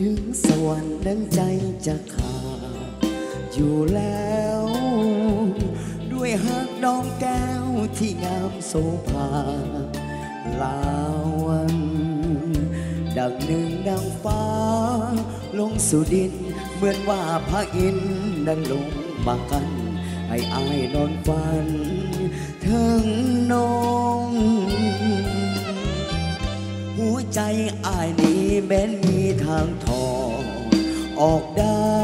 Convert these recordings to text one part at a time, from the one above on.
ถึงสวรรค์นั้นใจจะขาดอยู่แล้ว ด้วยหักดองแก้วที่งามโสภาลาวัน ดังหนึ่งดังฟ้า ลงสู่ดิน เหมือนว่าพระอินทร์นั้นลงมากันให้อายนอนฝันถึงน้อง หัวใจอายนี้แม้นมีทางทองออกได้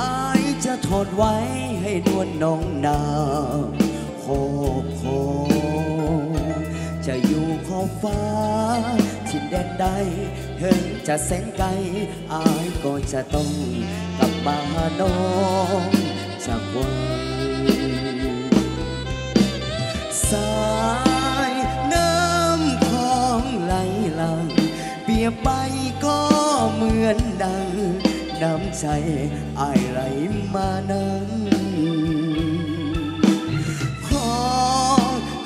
อายจะถอดไว้ให้นวลน้องนาโคโคจะอยู่ขอบฟ้าที่แดนใดถึงจะแสนไกลอายก็จะต้องกลับมาน้องจากวันสา ใจอายไหลมานั้นขอ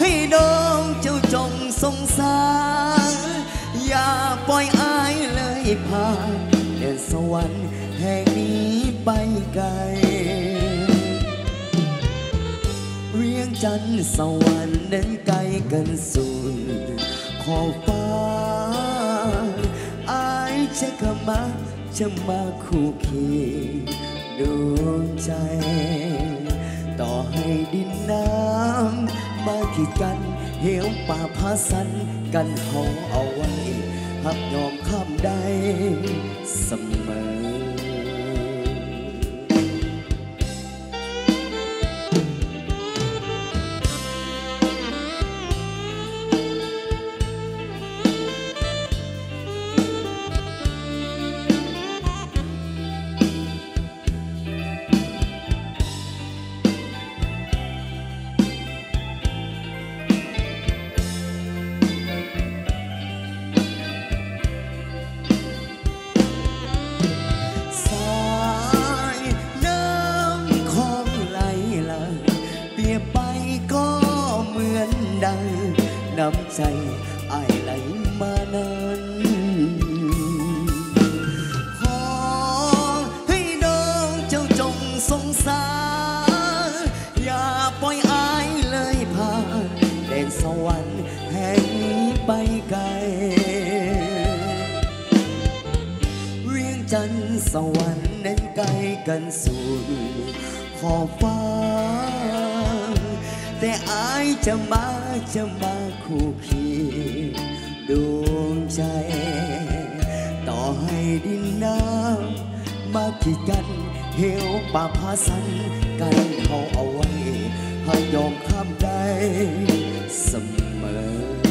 ให้น้องเจ้าจงสงสาร อย่าปล่อยอายเลยพาเดินสวรรค์แห่งนี้ไปไกลเวียงจันทร์สวรรค์นั้นไกลกันสุดขอฟ้าอายจะกลับมา จะมาคู่เคียงดวงใจ ต่อให้ดินน้ำมาขีดกันเหวป่าพาสันกันหองเอาไว้หักยอมข้ามได้ น้ำใจไอายไหลมานั้นขอให้น้องเจ้าจงสงสาร อย่าปล่อยอายเลยพานแดนสวรรค์แห่งนี้ไปไกลเวียงจันทร์สวรรค์นั้นไกลกันสุดขอบฟ้า แต่อายจะมา จะมาคู่เคียงดวงใจ ต่อให้ดินน้ำมาขีดกันเหวป่าพาสันกันเขาเอาไว้ให้ยอมข้ามใจเสมอ